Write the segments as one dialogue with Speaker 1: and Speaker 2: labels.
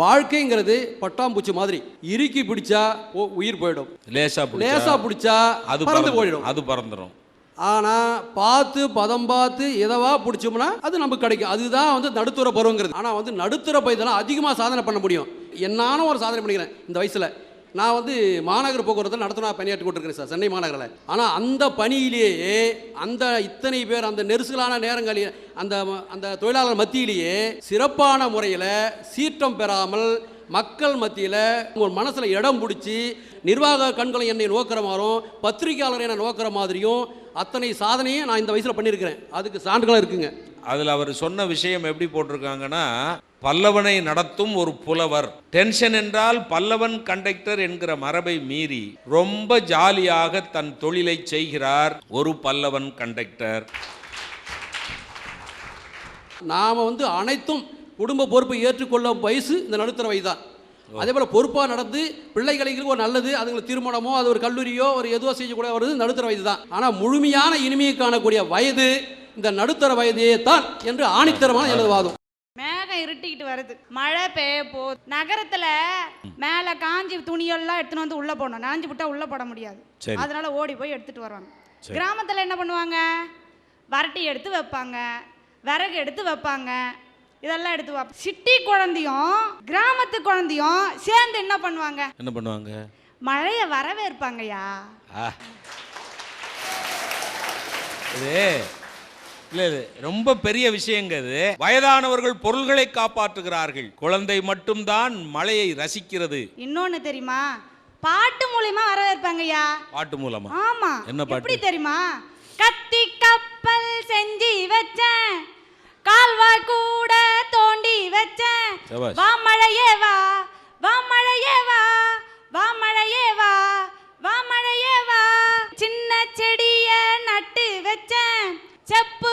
Speaker 1: வாழ்க்கைங்கிறது பட்டாம்பூச்சி மாதிரி. இறுக்கி பிடிச்சா உயிர் போயிடும்.
Speaker 2: லேசா
Speaker 1: லேசா பிடிச்சா
Speaker 2: அது
Speaker 1: பறந்து போயிடும்.
Speaker 2: அது பறந்துடும்
Speaker 1: ஆனா பார்த்து பதம் பார்த்து எதவா பிடிச்சோம்னா அது நமக்கு கிடைக்கும். அதுதான் வந்து நடுத்தர பருவங்கிறது. ஆனா வந்து நடுத்தர பயிரெல்லாம் அதிகமா சாதனை பண்ண முடியும். என்னான ஒரு சாதனை பண்ணிக்கிறேன் இந்த வயசுல. நான் வந்து மாநகர போக்குவரத்தில் நடத்துனா பணியாற்றி கொண்டிருக்கிறேன் சார் சென்னை மாநகரில். ஆனால் அந்த பணியிலேயே அந்த இத்தனை பேர் அந்த நெரிசலான நேரங்களில் அந்த அந்த தொழிலாளர் மத்தியிலேயே சிறப்பான முறையில் சீற்றம் பெறாமல் மக்கள் மத்தியில் உங்கள் மனசில் இடம் பிடிச்சி நிர்வாக கண்களை என்னை நோக்கிற மாதிரியும் பத்திரிகையாளர் என்னை நோக்கிற மாதிரியும் அத்தனை சாதனையும் நான் இந்த வயசில் பண்ணியிருக்கிறேன். அதுக்கு சான்றுகளும் இருக்குங்க.
Speaker 2: அதில் அவர் சொன்ன விஷயம் எப்படி போட்டிருக்காங்கன்னா பல்லவனை நடத்தும் ஒரு புலவர். டென்ஷன் என்றால் பல்லவன் கண்டக்டர் என்கிற மரபை மீறி ரொம்ப ஜாலியாக தன் தொழிலை செய்கிறார் ஒரு பல்லவன் கண்டக்டர்.
Speaker 1: நாம் வந்து அனைத்தும் குடும்ப பொறுப்பை ஏற்றுக்கொள்ளும் வயசு இந்த நடுத்தர வயது தான் அதே போல் பொறுப்பாக நடந்து பிள்ளைகளுக்கு ஒரு நல்லது அதுங்களுக்கு திருமணமோ அது ஒரு கல்லூரியோ ஒரு எதுவோ செய்யக்கூடிய வருது நடுத்தர வயது தான். ஆனால் முழுமையான இனிமையை காணக்கூடிய வயது இந்த நடுத்தர வயதே தான் என்று ஆணித்தரமான எனது வாதம்.
Speaker 3: இருட்டிக்கிட்டு வருது. மழை பெய்ய போகுது நகரத்துல மேல காஞ்சி துணியெல்லாம் எடுத்துன்னு வந்து உள்ள போடணும். நாஞ்சி விட்டா உள்ள போட முடியாது.
Speaker 2: சரி.
Speaker 3: அதனால ஓடி போய் எடுத்துட்டு வருவாங்க கிராமத்துல என்ன பண்ணுவாங்க? வரட்டி எடுத்து வைப்பாங்க. விறகு எடுத்து வைப்பாங்க. இதெல்லாம் எடுத்து வைப்பாங்க சிட்டி குழந்தையும் கிராமத்து குழந்தையும் சேர்ந்து என்ன பண்ணுவாங்க?
Speaker 2: என்ன பண்ணுவாங்க?
Speaker 3: மழையை வரவேற்பாங்கய்யா.
Speaker 2: ஆ. இது இல்ல ரொம்ப பெரிய விஷயங்க இது. வயதானவர்கள் பொருள்களை காப்பாற்றுகிறார்கள். குழந்தை மட்டும்தான் மழையை ரசிக்கிறது.
Speaker 3: இன்னொன்னு தெரியுமா? பாட்டு மூலியமா வரவேற்பாங்கய்யா
Speaker 2: பாட்டு மூலமா?
Speaker 3: ஆமா.
Speaker 2: என்ன பாட்டு?
Speaker 3: எப்படி தெரியுமா? கத்தி கப்பல் செஞ்சு வச்சேன். கால்வாய் கூட தோண்டி வச்சேன்.
Speaker 2: சபாஷ்.
Speaker 3: வா மழையே வா. வா மழையே வா. வா மழையே வா. வா மழையே வா. சின்ன செடிய நட்டு வச்சேன். செப்பு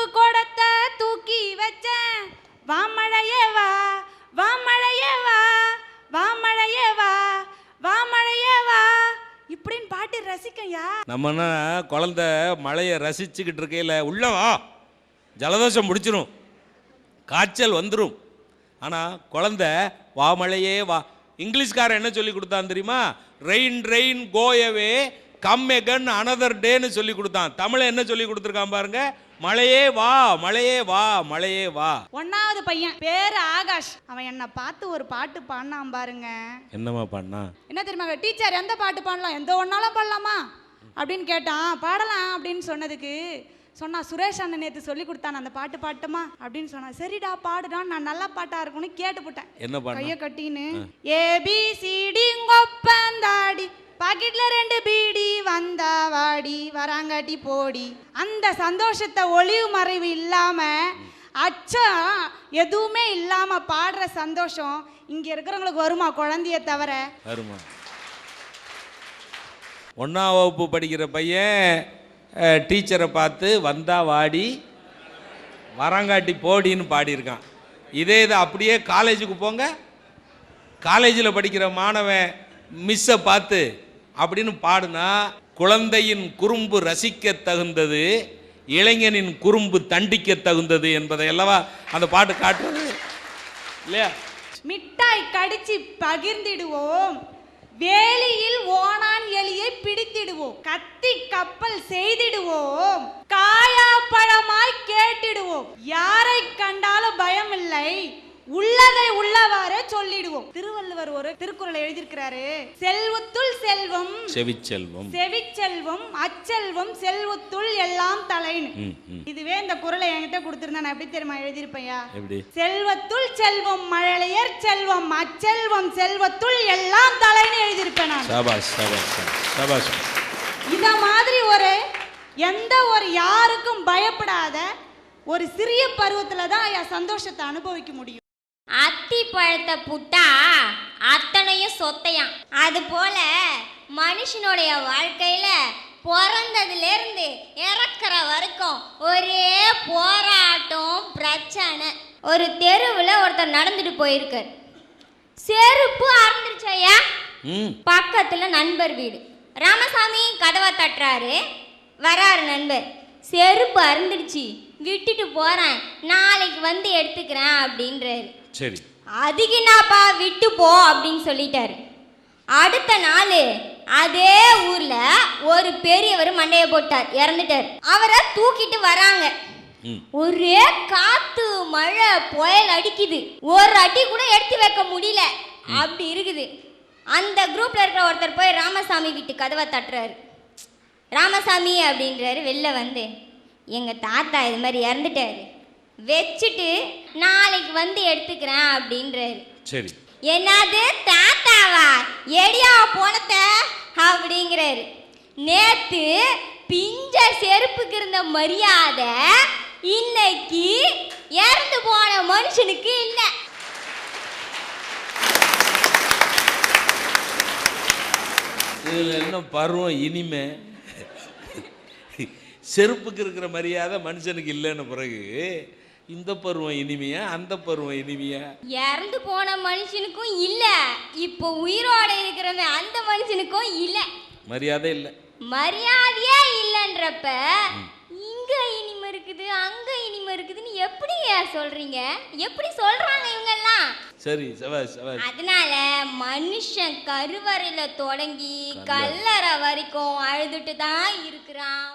Speaker 3: ரசிக்கையா
Speaker 2: நம்மனா குழந்தை மழையை ரசிச்சுக்கிட்டு இருக்கையில் உள்ள வா. ஜலதோஷம் முடிச்சிரும். காய்ச்சல் வந்துடும் ஆனால் குழந்தை வா மழையே வா. இங்கிலீஷ்காரன் என்ன சொல்லி கொடுத்தான் தெரியுமா? Rain rain go away come again another டேன்னு சொல்லி கொடுத்தான். தமிழை என்ன சொல்லி கொடுத்துருக்கான் பாருங்க? மழையே வா மழையே வா மழையே வா.
Speaker 3: ஒன்னாவது பையன் பேரு ஆகாஷ். அவன் என்னை பார்த்து ஒரு பாட்டு பாடினான் பாருங்க.
Speaker 2: என்னம்மா பண்ணா
Speaker 3: என்ன தெரியுமா டீச்சர் எந்த பாட்டு பாடலாம்? எந்த ஒன்னாலும் பாடலாமா? அப்படின்னு கேட்டான் பாடலாம் அப்படின்னு சொன்னதுக்கு சொன்னா சுரேஷ் அண்ணன் நேற்று சொல்லி கொடுத்தான் அந்த பாட்டு பாட்டுமா? அப்படின்னு சொன்னா சரிடா பாடுடான் நான் நல்ல பாட்டா இருக்கும்னு கேட்டுப்புட்டேன்
Speaker 2: என்ன பண்ணா
Speaker 3: கைய கட்டின்னு ஏபிசிடி கொப்பந்தாடி பாக்கெட்ல ரெண்டு பீடி வந்தா வாடி வராங்காட்டி போடி. அந்த சந்தோஷத்தை ஒளிவு மறைவு இல்லாம அச்சம் எதுவுமே இல்லாம பாடுற சந்தோஷம் இங்க இருக்கிறவங்களுக்கு வருமா குழந்தைய தவிர?
Speaker 2: வருமா? ஒன்றாம் வகுப்பு படிக்கிற பையன் டீச்சரை பார்த்து வந்தா வாடி வரங்காட்டி போடின்னு பாடியிருக்கான். இதே இது அப்படியே காலேஜுக்கு போங்க. காலேஜில் படிக்கிற மாணவன் மிஸ்ஸை பார்த்து அப்படின்னு பாடுனா குழந்தையின் குறும்பு ரசிக்க தகுந்தது இளைஞனின் குறும்பு தண்டிக்க தகுந்தது என்பதை அல்லவா அந்த பாட்டு காட்டுறது இல்லையா?
Speaker 3: மிட்டாய் கடிச்சு பகிர்ந்திடுவோம். வே எலியை கத்தி கப்பல் செய்திடுவோம். காயா பழமாய் கேட்டிடுவோம். யாரை கண்டாலும் பயம் இல்லை உள்ளதை உள்ளவாறே சொல்லிடுவோம். திருவள்ளுவர் ஒரு திருக்குறளை எழுதியிருக்கிறாரு. செல்வத்துள் செல்வம்
Speaker 2: செவிச்செல்வம்.
Speaker 3: செவிச்செல்வம் அச்செல்வம் செல்வத்துள் எல்லாம்
Speaker 2: ம்
Speaker 3: இதுவே இந்த குறளை என்கிட்ட கொடுத்திருந்தா நான் எப்படி தெரியுமா எழுதியிருப்பேன்யா
Speaker 2: எப்படி?
Speaker 3: செல்வத்துள் செல்வம் மழலையர் செல்வம் அச்செல்வம் செல்வத்துள் எல்லாம் தலைன்னு எழுதியிருப்பேன் நான்.
Speaker 2: சபாஷ் சபாஷ் சபாஷ்
Speaker 3: இத மாதிரி ஒரு எந்த ஒரு யாருக்கும் பயப்படாத ஒரு சிறிய பருவத்துல தான் சந்தோஷத்தை அனுபவிக்க முடியும்.
Speaker 4: அத்தி பழத்தை புட்டா அத்தனையும் சொத்தையாம். அது போல மனுஷனுடைய வாழ்க்கையில பிறந்ததுலேருந்து இறக்குற வரைக்கும் ஒரே போராட்டம் பிரச்சனை. ஒரு தெருவில் ஒருத்தர் நடந்துட்டு போயிருக்கார் செருப்பு அறந்துருச்சு ஐயா.
Speaker 2: ம்.
Speaker 4: பக்கத்துல நண்பர் வீடு. ராமசாமி கதவை தட்டுறாரு. வராரு நண்பர். செருப்பு அருந்துடுச்சு விட்டுட்டு போறேன். நாளைக்கு வந்து எடுத்துக்கிறேன் அப்படின்றாரு.
Speaker 2: சரி.
Speaker 4: அதுக்கு என்னப்பா விட்டு போ அப்படின்னு சொல்லிட்டாரு. அடுத்த நாள் அதே ஊர்ல ஒரு பெரியவர் மண்டைய போட்டார் இறந்துட்டார். அவரை தூக்கிட்டு வராங்க. ஒரே காத்து மழை புயல் அடிக்குது. ஒரு அடி கூட எடுத்து வைக்க முடியல. அப்படி இருக்குது. அந்த குரூப்ல இருக்கிற ஒருத்தர் போய் ராமசாமி வீட்டு கதவை தட்டுறாரு. ராமசாமி அப்படின்றாரு வெளில வந்து எங்க தாத்தா இது மாதிரி இறந்துட்டாரு. வச்சுட்டு நாளைக்கு வந்து எடுத்துக்கிறேன் அப்படின்றாரு.
Speaker 2: சரி.
Speaker 4: என்னது? தாத்தாவா? எடியா போனத? அப்படிங்கிறாரு. நேத்து பிஞ்ச செருப்புக்கு இருந்த மரியாதை இன்னைக்கு இறந்து போன மனுஷனுக்கு இல்லை.
Speaker 2: இதில் என்ன பருவம் இனிமை? செருப்புக்கு இருக்கிற மரியாதை மனுஷனுக்கு இல்லைன்னு பிறகு இந்த பருவம் இனிமையா அந்த பருவம் இனிமையா?
Speaker 4: இறந்து போன மனுஷனுக்கும் இல்ல. இப்போ உயிரோட இருக்கிறவன் அந்த மனுஷனுக்கும் இல்ல.
Speaker 2: மரியாதை இல்லை.
Speaker 4: மரியாதையே இல்லைன்றப்ப இங்க இனிமை இருக்குது அங்க இனிமை இருக்குதுன்னு எப்படி சொல்றீங்க? எப்படி சொல்றாங்க இவங்க எல்லாம்
Speaker 2: சரி
Speaker 4: அதனால மனுஷன் கருவறையில தொடங்கி கல்லறை வரைக்கும் அழுதுட்டு தான் இருக்கிறான்.